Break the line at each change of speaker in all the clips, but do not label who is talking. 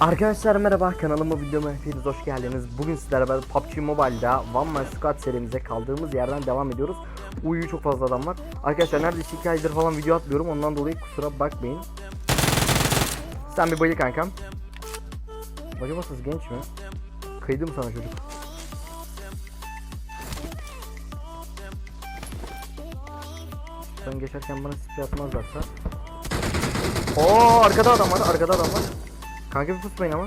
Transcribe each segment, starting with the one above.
Arkadaşlar merhaba kanalıma videoma hepiniz hoş geldiniz. Bugün sizlerle beraber PUBG Mobile'da One Man Squad serimize kaldığımız yerden devam ediyoruz. Uyuyor çok fazla adam var. Arkadaşlar neredeyse 2 aydır falan video atmıyorum ondan dolayı kusura bakmayın. Sen bir bayıl kankam. Acımasız genç mi? Kıydım sana çocuk. Sen geçerken bana sprey atmazlarsa. Oo arkada adam var arkada adam var. Kanka bir pusmayın ama.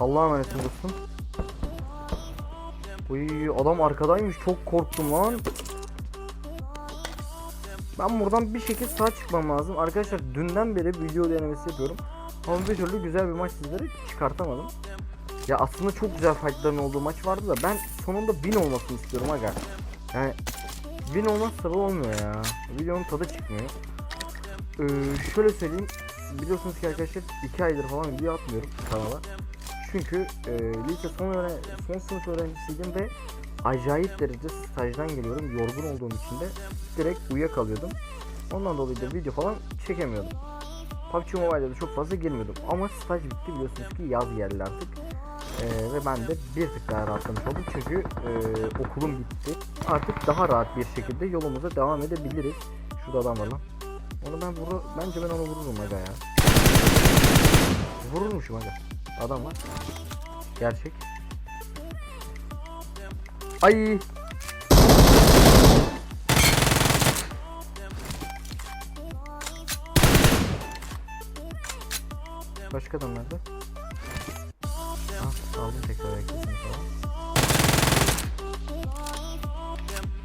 Allah'a emanetsin dostum. Uy adam arkadaymış çok korktum lan. Ben buradan bir şekilde sağ çıkmam lazım. Arkadaşlar dünden beri video denemesi yapıyorum. Ama bir türlü güzel bir maç sizlere çıkartamadım. Ya aslında çok güzel fightların olduğu maç vardı da ben sonunda win olmasını istiyorum aga. Yani win olmazsa bu olmuyor ya. Videonun tadı çıkmıyor. Ee, şöyle söyleyeyim. Biliyorsunuz ki arkadaşlar 2 aydır falan video atmıyorum kanala. Çünkü e, lise son, öğren son sınıf öğrencisiydim ve acayip derece stajdan geliyorum. Yorgun olduğum için de direkt uyuyakalıyordum. Ondan dolayı da video falan çekemiyordum. PUBG Mobile'da da çok fazla girmiyordum. Ama staj bitti biliyorsunuz ki yaz geldi artık. Ee, ve ben de bir tık daha rahatlamış oldum çünkü e, okulum bitti. Artık daha rahat bir şekilde yolumuza devam edebiliriz. Şurada adam var lan. Onu ben vuru bence ben onu vururum aga ya. Vururmuşum aga. Adam var. Gerçek. Ay. Başka adam nerede? Aldım tekrar herkesini falan.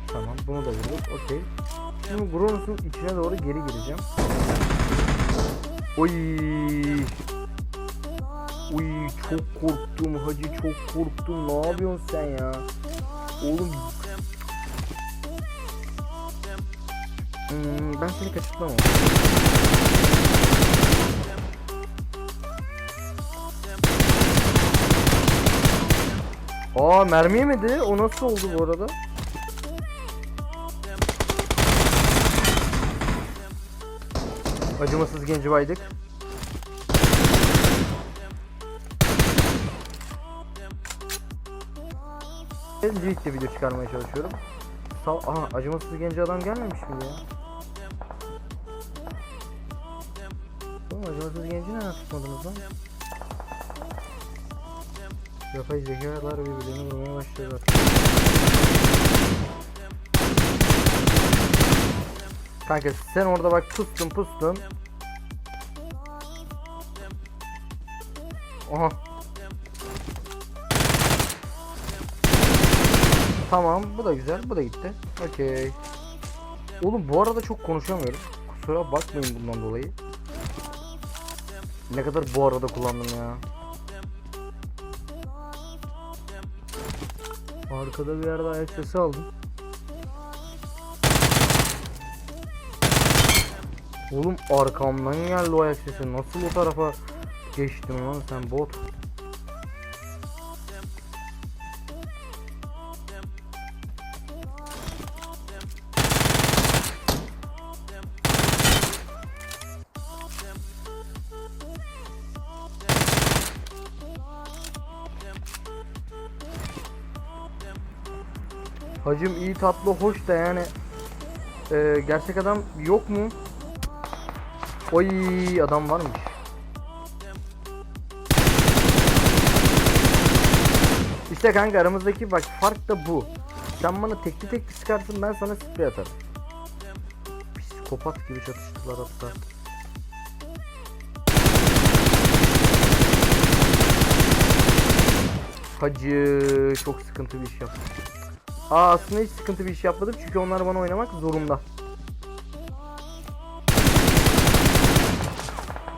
Tamam bunu da vurduk okey. Şimdi Gronus'un içine doğru geri gireceğim. Oy. Uy çok korktum hacı çok korktum ne yapıyorsun sen ya? Oğlum. Hmm, ben seni kaçırtmam Aa mermi yemedi. O nasıl oldu bu arada? Acımasız genci baydık. Livik'te video çıkarmaya çalışıyorum. Sal Aha acımasız genci adam gelmemiş mi ya? Oğlum acımasız genci neden tutmadınız lan? Yapay zekalar birbirlerini vurmaya başladılar. Kanka sen orada bak pustun pustun. Aha. Tamam bu da güzel bu da gitti. Okey. Oğlum bu arada çok konuşamıyorum. Kusura bakmayın bundan dolayı. Ne kadar bu arada kullandım ya. Arkada bir yerde ayak sesi aldım. Oğlum arkamdan geldi o ayak sesi. Nasıl o tarafa geçtin lan sen bot? Hacım iyi tatlı hoş da yani e, gerçek adam yok mu? Oy adam varmış. İşte kanka aramızdaki bak fark da bu. Sen bana tekli tekli sıkarsın ben sana sprey atarım. Psikopat gibi çatıştılar hatta. Hacı çok sıkıntı bir iş yaptım. Aa aslında hiç sıkıntı bir iş yapmadım çünkü onlar bana oynamak zorunda.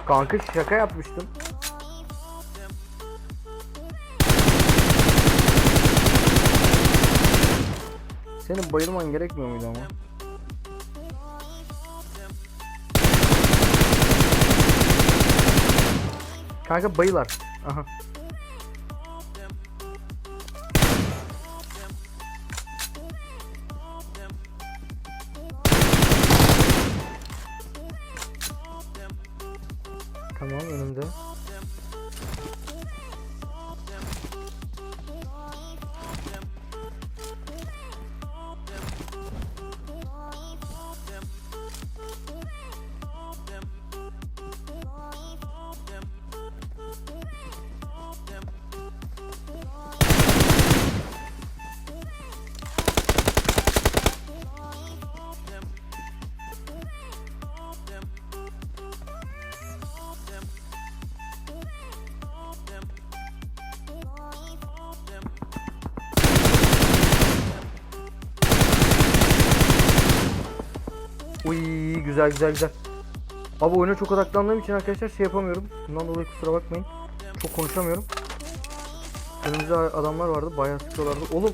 Kanka şaka yapmıştım. Senin bayılman gerekmiyor muydu ama? Kanka bayıl artık. Aha. Tamam önümde. Uy güzel güzel güzel. Abi oyuna çok odaklandığım için arkadaşlar şey yapamıyorum. Bundan dolayı kusura bakmayın. Çok konuşamıyorum. Önümüzde adamlar vardı bayağı sıkıyorlardı. Oğlum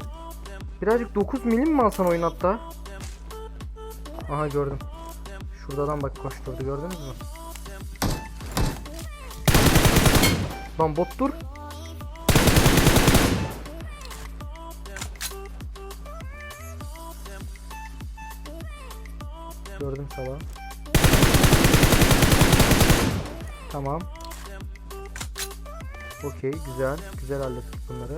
birazcık 9 milim mi alsan oyun hatta? Aha gördüm. Şurada adam bak koşturdu gördünüz mü? Lan bot dur. Gördüm sabah. Tamam. Okey güzel. Güzel hallettik bunları.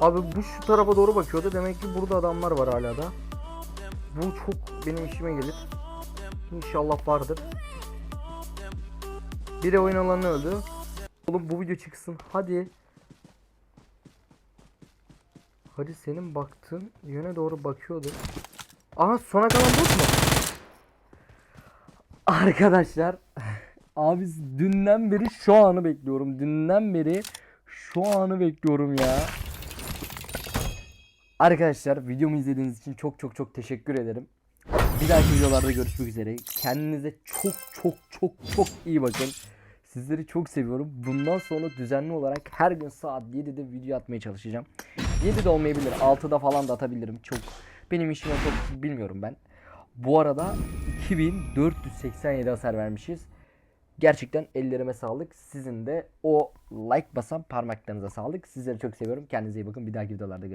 Abi bu şu tarafa doğru bakıyordu. Demek ki burada adamlar var hala da. Bu çok benim işime gelir. İnşallah vardır. Biri oyun alanı öldü. Oğlum bu video çıksın. Hadi. Hadi senin baktığın yöne doğru bakıyordu. Aha sona kalan bot mu? Arkadaşlar abi dünden beri şu anı bekliyorum. Dünden beri şu anı bekliyorum ya. Arkadaşlar videomu izlediğiniz için çok çok çok teşekkür ederim. Bir dahaki videolarda görüşmek üzere. Kendinize çok çok çok çok iyi bakın. Sizleri çok seviyorum. Bundan sonra düzenli olarak her gün saat 7'de video atmaya çalışacağım. 7'de olmayabilir. 6'da falan da atabilirim. Çok benim işime çok bilmiyorum ben. Bu arada 2487 hasar vermişiz. Gerçekten ellerime sağlık. Sizin de o like basan parmaklarınıza sağlık. Sizleri çok seviyorum. Kendinize iyi bakın. Bir dahaki videolarda görüşürüz.